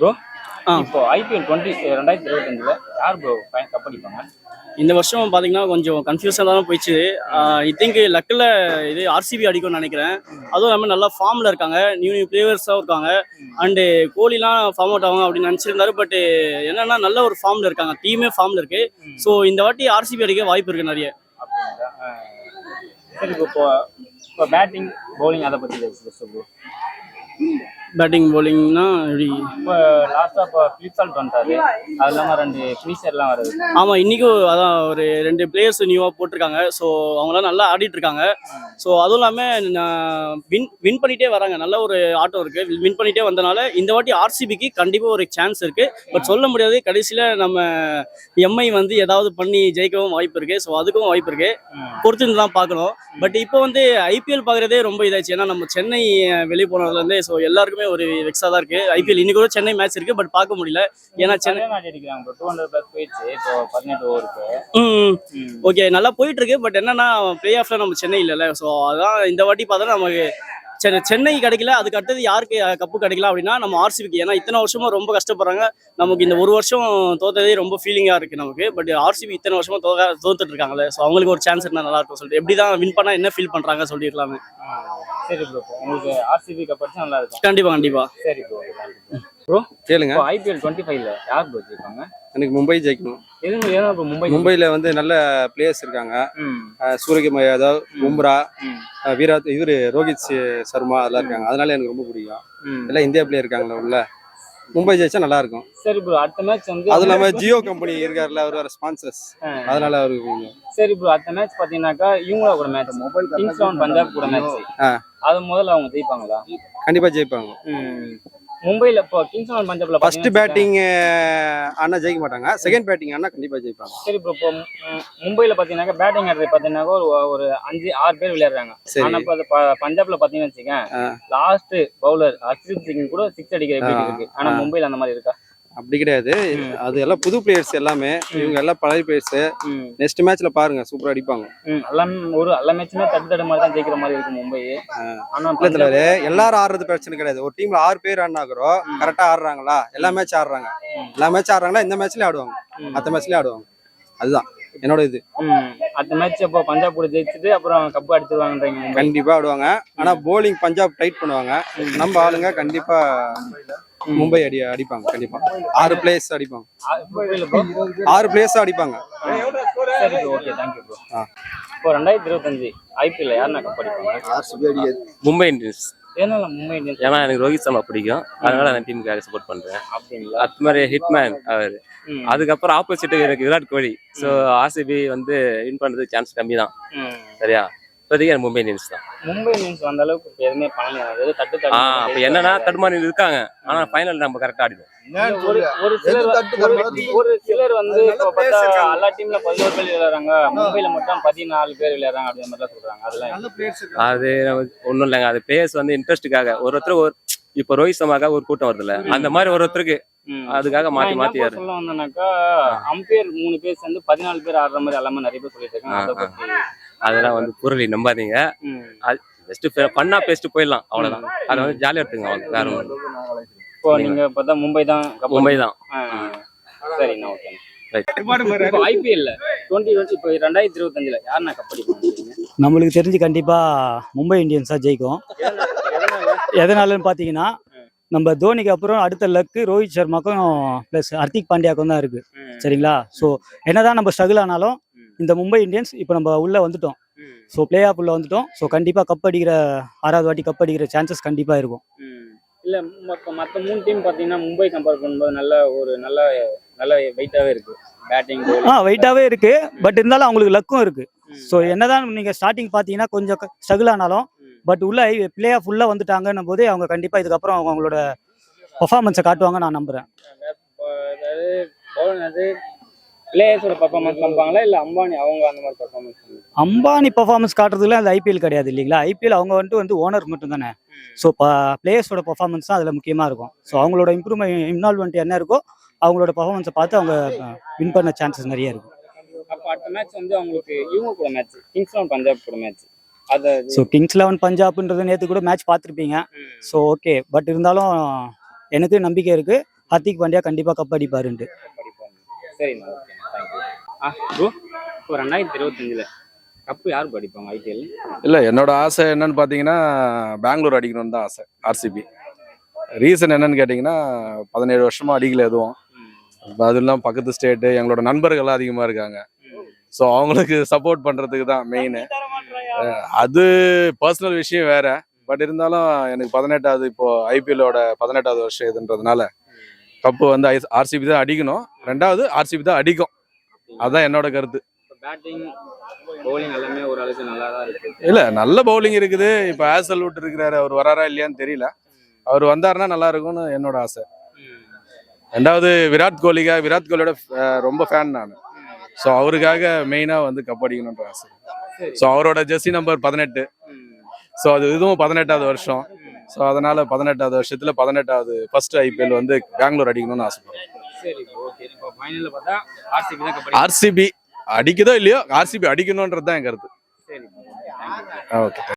Bro. இப்போ IPL twenty ரெண்டாயிரத்தி இருபத்தஞ்சில் யார் ப்ரோ கப் அடிப்பாங்க? இந்த வருஷம் பார்த்தீங்கன்னா கொஞ்சம் கன்ஃபியூஸாக தான் போயிடுச்சு. ஐ திங்க் லக்கில் இது ஆர்சிபி அடிக்கும்னு நினைக்கிறேன். அதுவும் இல்லாமல் நல்லா ஃபார்மில் இருக்காங்க. நியூ நியூ பிளேயர்ஸாக இருக்காங்க. அண்டு கோலிலாம் ஃபார்ம் அவுட் ஆகும் அப்படின்னு நினச்சிருந்தாரு. பட் என்னன்னா நல்ல ஒரு ஃபார்மில் இருக்காங்க. டீமே ஃபார்மில் இருக்கு. ஸோ இந்த வாட்டி ஆர்சிபி அடிக்க வாய்ப்பு இருக்கு நிறைய. இப்போ இப்போ பேட்டிங் பவுலிங் அதை பற்றி பேட்டிங் bowlingனா எப்படி இப்போ லாஸ்ட்டாக இப்போ ஃபிளிப்சால்ட் வந்துட்டாரு. அது இல்லாமல் ரெண்டு ஃபினிஷர்லாம் வருது ஆமாம் இன்றைக்கும் அதான் ஒரு ரெண்டு பிளேயர்ஸ் நியூவாக போட்டிருக்காங்க. ஸோ அவங்களாம் நல்லா ஆடிட்டு இருக்காங்க ஸோ அதுவும் இல்லாமல் வின் வின் பண்ணிட்டே வராங்க. நல்ல ஒரு ஆட்டம் இருக்குது வின் பண்ணிட்டே வந்தனால இந்த வாட்டி ஆர்சிபிக்கு கண்டிப்பாக ஒரு சான்ஸ் இருக்குது பட் சொல்ல முடியாது கடைசியில் நம்ம எம்ஐ வந்து ஏதாவது பண்ணி ஜெயிக்கவும் வாய்ப்பு இருக்குது ஸோ அதுக்கும் வாய்ப்பு இருக்குது பொறுத்து தான் பார்க்கணும். பட் இப்போ வந்து ஐபிஎல் பார்க்குறதே ரொம்ப இதாச்சு ஏன்னா நம்ம சென்னை வெளியே போனதுலேருந்தே ஸோ எல்லாருக்குமே ஒரு வெக்ஸாக தான் இருக்குது ஐபிஎல் இன்னைக்கு கூட சென்னை மேட்ச் இருக்குது பட் பார்க்க முடியல. ஏன்னா சென்னை அடிக்கிறாங்க டூ ஹண்ட்ரட் ப்ளஸ் போயிடுச்சு இப்போ பதினெட்டு ஓவருக்கு. ஓகே நல்லா போயிட்டு இருக்கு பட் என்னன்னா பிளே ஆஃப்ல நம்ம சென்னை இல்லைல்ல. ஸோ அதான் இந்த வாட்டி பார்த்தா நமக்கு சென்னை சென்னை கிடைக்கல அதுக்கு அடுத்தது யாருக்கு கப்பு கிடைக்கல அப்படின்னா நம்ம ஆர்சிபிக்கு ஏன்னா இத்தனை வருஷமா ரொம்ப கஷ்டப்படுறாங்க. நமக்கு இந்த ஒரு வருஷம் தோத்ததே ரொம்ப ஃபீலிங்கா இருக்கு நமக்கு. பட் ஆர்சிபி இத்தனை வருஷமா தோக்க தோத்துட்டு இருக்காங்கல்ல. ஸோ அவங்களுக்கு ஒரு சான்ஸ் இருந்தால் நல்லா இருக்கும் சொல்லிட்டு. எப்படி தான் வின் பண்ணா என்ன ஃபீல் பண்றாங்க சொல்லிடலாமே. சரி ப்ரோ உங்களுக்கு ஆர்சிபி கப் அடிச்சா நல்லா இருக்கும். கண்டிப்பா கண்டிப்பா. சரி ப்ரோ ப்ரோ கேளுங்க. இப்போ ஐபிஎல் டுவெண்ட்டி ஃபைவ்ல யார் ப்ரோ ஜெயிப்பாங்க? எனக்கு மும்பை ஜெயிக்கணும். எதுங்க ஏன்னா இப்போ மும்பை மும்பையில் வந்து நல்ல பிளேயர்ஸ் இருக்காங்க. சூரியகுமார் யாதவ் பும்ரா வீராத் இவர் ரோஹித் சர்மா அதெல்லாம் இருக்காங்க. அதனால எனக்கு ரொம்ப பிடிக்கும். எல்லாம் இந்தியா பிளேயர் இருக்காங்களா உள்ள. மும்பை ஜெயிச்சா நல்லா இருக்கும். சரி ப்ரோ அடுத்த மேட்ச் வந்து அதுவும் இல்லாம ஜியோ கம்பெனி இருக்காருல்ல அவர் வேற ஸ்பான்சர்ஸ். அதனால அவருக்கு கொஞ்சம் சரி ப்ரோ அடுத்த மேட்ச் பாத்தீங்கன்னா இவங்கள கூட மேட்ச் கிங்ஸ் லெவன் பஞ்சாப் கூட மேட்ச். அது முதல்ல அவங்க ஜெயிப்பாங்களா? கண்டிப்பா ஜெயிப்பாங்க. ம். மும்பைல இப்போ கிங்ஸ் லெவன் பஞ்சாப்ல ஃபர்ஸ்ட் பேட்டிங் ஆனா ஜெயிக்க மாட்டாங்க செகண்ட் பேட்டிங் ஆனா கண்டிப்பா ஜெயிப்பாங்க சரி ப்ரோ இப்போ ம், மும்பைல பாத்தீங்கன்னா பேட்டிங் ஆடுறது பாத்தீங்கன்னா ஒரு ஒரு அஞ்சு ஆறு பேர் விளையாடுறாங்க. ஆனா இப்போ அது பஞ்சாப்ல பாத்தீங்கன்னு வச்சுக்கேன். லாஸ்ட் பவுலர் ஹர்ஷித் சிங் கூட சிக்ஸ் அடிக்கிற. இருக்கு ஆனா ஆ. மும்பைல அந்த மாதிரி இருக்கா அப்படி கிடையாது. அது எல்லாம் புது பிளேயர்ஸ் எல்லாமே இவங்க எல்லாம் பழைய பிளேயர்ஸ். நெக்ஸ்ட் மேட்ச்ல பாருங்க சூப்பரா அடிப்பாங்க. எல்லாம் ஒரு எல்லா மேட்சுமே தட்டு தடு மாதிரி தான் ஜெயிக்கிற மாதிரி இருக்கு மும்பை. ஆனா தலைவரே எல்லாரும் ஆடுறது பிரச்சனை கிடையாது. ஒரு டீம்ல ஆறு பேர் ஆடினாக்கிறோம் கரெக்டா ஆடுறாங்களா? எல்லா மேட்ச் ஆடுறாங்க. எல்லா மேட்ச் ஆடுறாங்களா இந்த மேட்ச்லயும் ஆடுவாங்க. மத்த மேட்ச்லயும் ஆடுவாங்க. அதுதான் என்னோட இது. அடுத்த மேட்ச் அப்போ பஞ்சாப் கூட ஜெயிச்சுட்டு அப்புறம் கப்பு அடிச்சிருவாங்கன்றீங்க கண்டிப்பா ஆடுவாங்க. ஆனா போலிங் பஞ்சாப் டைட் பண்ணுவாங்க. நம்ம ஆளுங்க கண்டிப்பா மும்பை அடி அடிப்பாங்க கண்டிப்பா. ஆறு பிளேயர்ஸ் அடிப்பாங்க? ஆறு பிளேயர்ஸ் அடிப்பாங்க. இப்போ ரெண்டாயிரத்தி இருபத்தஞ்சு ஐபிஎல் யாருன்னா கப் அடிப்பாங்க மும்பை இந்தியன்ஸ். ஏன்னால மும்பை இந்தியன்ஸ்? ஏன்னா எனக்கு ரோஹித் சர்மா பிடிக்கும். அதனால நான் டீமுக்காக சப்போர்ட் பண்றேன். அப்படிங்களா? அது மாதிரி ஹிட்மேன் அவர். அதுக்கப்புறம் ஆப்போசிட் எனக்கு விராட் கோலி. ஸோ ஆர்சிபி வந்து வின் பண்றதுக்கு சான்ஸ் கம்மி தான். சரியா? இப்போதைக்கு எனக்கு மும்பை இந்தியன்ஸ் தான். மும்பை இந்தியன்ஸ் வந்த அளவுக்கு இப்ப எதுவுமே பண்ணல. ஏதோ தட்டு தட்டு ஆ அப்போ என்னன்னா தடுமாறி இருக்காங்க. ஆனா ஃபைனல் நம்ம கரெக்டா ஆடிடும் ஒரு ஒரு சிலர் ஒரு- சிலர் வந்து இப்போ பார்த்தா எல்லா டீம்ல பதினோரு பேர் விளையாடுறாங்க. மும்பைல மட்டும் பதினாலு பேர் விளையாடுறாங்க அப்படின்ற மாதிரி சொல்றாங்க. அதெல்லாம் அது ஒன்றும் இல்லைங்க. அது பிளேயர்ஸ் வந்து இன்ட்ரெஸ்ட்டுக்காக ஒரு ஒருத்தர் ஒரு இப்போ ரோஹித் சர்மாக்காக ஒரு கூட்டம் வருதுல்ல. அந்த மாதிரி ஒரு ஒருத்தருக்கு. அதுக்காக மாத்தி மாத்தி ஆடு சொல்ல வந்தேன்னாக்கா அம்பையர் மூணு பேர் சேர்ந்து பதினாலு பேர் ஆடுற மாதிரி எல்லாமே நிறைய பேர் சொல்லிட்டு இருக்காங்க. அதெல்லாம் வந்து புரளி நம்பாதீங்க. ம். ஜஸ்ட் பண்ணா பேசிட்டு போயிடலாம் அவ்வளவுதான். அதை வந்து ஜாலியா எடுத்துங்க அவங்க வேற ஒன்றும் இப்போ நீங்க பார்த்தா மும்பை தான் மும்பை தான். சரிண்ணா ஓகே ரைட் இப்போ ஐபிஎல்ல டுவெண்ட்டி டுவெண்ட்டி இப்போ ரெண்டாயிரத்தி இருபத்தஞ்சுல யாருண்ணா கப் அடிப்பாங்க நம்மளுக்கு தெரிஞ்சு கண்டிப்பா மும்பை இந்தியன்ஸ் தான் ஜெயிக்கும். எதனாலன்னு பார்த்தீங்கன்னா நம்ம தோனிக்கு அப்புறம் அடுத்த லக்கு ரோஹித் சர்மாக்கும் ப்ளஸ் ஹர்திக் பாண்டியாக்கும் தான் இருக்கு. சரிங்களா? ஸோ என்னதான் நம்ம ஸ்ட்ரகிள் ஆனாலும் இந்த மும்பை இந்தியன்ஸ் இப்போ நம்ம உள்ள வந்துட்டோம். ஸோ பிளே ஆஃப் உள்ள வந்துட்டோம். ஸோ கண்டிப்பா கப் அடிக்கிற ஆறாவது வாட்டி கப் அடிக்கிற சான்சஸ் கண்டிப்பா இருக்கும். இல்ல மத்த மூணு டீம் பாத்தீங்கன்னா மும்பை கம்பேர் பண்ணும்போது நல்ல ஒரு நல்ல நல்ல வெயிட்டாவே இருக்கு. பேட்டிங் ஆ வெயிட்டாவே இருக்கு. பட் இருந்தாலும் அவங்களுக்கு லக்கும் இருக்கு. ஸோ என்னதான் நீங்க ஸ்டார்டிங் பார்த்தீங்கன்னா கொஞ்சம் ஸ்ட்ரகிள் ஆனாலும் பட் உள்ள பிளே ஆஃப் உள்ள வந்துட்டாங்கன்னும் போதே அவங்க கண்டிப்பா இதுக்கப்புறம் அவங்க அவங்களோட பர்ஃபார்மன்ஸை காட்டுவாங்க நான் நம்புறேன். அதாவது பிளேயர்ஸோட பர்ஃபார்மன்ஸ் காமிப்பாங்களா இல்ல அம்பானி அவங்க அந்த மாதிரி பர்ஃபார்மன்ஸ் அம்பானி பர்ஃபார்மன்ஸ் காட்டுறதுல அது ஐபிஎல் கிடையாது இல்லைங்களா? ஐபிஎல் அவங்க வந்துட்டு வந்து ஓனர் மட்டும் தானே. ஸோ பிளேயர்ஸோட பர்ஃபார்மன்ஸ் தான் அதில் முக்கியமாக இருக்கும். ஸோ அவங்களோட இம்ப்ரூவ்மெண்ட் இன்வால்மெண்ட் என்ன இருக்கோ அவங்களோட பர்ஃபார்மன்ஸை பார்த்து அவங்க வின் பண்ண சான்சஸ் நிறைய இருக்கு அப்ப அடுத்த மேட்ச் வந்து அவங்களுக்கு இவங்க கூட மேட்ச் கிங்ஸ் லெவன் பஞ்சாப் கூட மேட்ச் அது ஸோ கிங்ஸ் லெவன் பஞ்சாப்ன்றது நேற்று கூட மேட்ச் பார்த்துருப்பீங்க. ஸோ ஓகே பட் இருந்தாலும் எனக்கு நம்பிக்கை இருக்கு. ஹர்திக் பாண்டியா கண்டிப்பாக கப் அடிப்பாருன்ட்டு. படிப்பாங்க சரிண்ணா ஓகே தேங்க்யூ ஆ ப்ரோ இப்போ ரெண்டாயிரத்தி இருபத்தஞ்சில் கப்பு யார் படிப்பாங்க ஐபிஎல் இல்லை என்னோட ஆசை என்னன்னு பார்த்தீங்கன்னா பெங்களூர் அடிக்கணும்னு தான் ஆசை ஆர்சிபி ரீசன் என்னன்னு கேட்டிங்கன்னா பதினேழு வருஷமா அடிக்கல எதுவும். இப்ப அது இல்லாமல் பக்கத்து ஸ்டேட்டு எங்களோட நண்பர்கள்லாம் அதிகமாக இருக்காங்க. ஸோ அவங்களுக்கு சப்போர்ட் பண்ணுறதுக்கு தான் மெயின் அது பர்சனல் விஷயம் வேற. பட் இருந்தாலும் எனக்கு பதினெட்டாவது இப்போ ஐபிஎல்லோட பதினெட்டாவது வருஷம் இதுன்றதுனால கப்பு வந்து ஆர்சிபி தான் அடிக்கணும். ரெண்டாவது ஆர்சிபி தான் அடிக்கும். அதுதான் என்னோட கருத்து. இல்ல நல்ல பவுலிங் இருக்குது. இப்ப ஆசல்வுட் இருக்கிறாரு. அவர் வராரா இல்லையான்னு தெரியல. அவர் வந்தாருன்னா நல்லா இருக்கும்னு என்னோட ஆசை. ரெண்டாவது விராட் கோலிக்காக விராட் கோலியோட ரொம்ப ஃபேன் நான். ஸோ அவருக்காக மெயினாக வந்து கப் அடிக்கணுன்ற ஆசை. ஸோ அவரோட ஜெர்சி நம்பர் பதினெட்டு. ஸோ அது இதுவும் பதினெட்டாவது வருஷம். ஸோ அதனால பதினெட்டாவது வருஷத்துல பதினெட்டாவது ஃபர்ஸ்ட் ஐபிஎல் வந்து பெங்களூர் அடிக்கணும்னு ஆசைப்படுறேன் ஆர்சிபி அடிக்குதோ இல்லையோ? ஆர்சிபி அடிக்கணுன்றது தான் என் கருத்து. ஓகே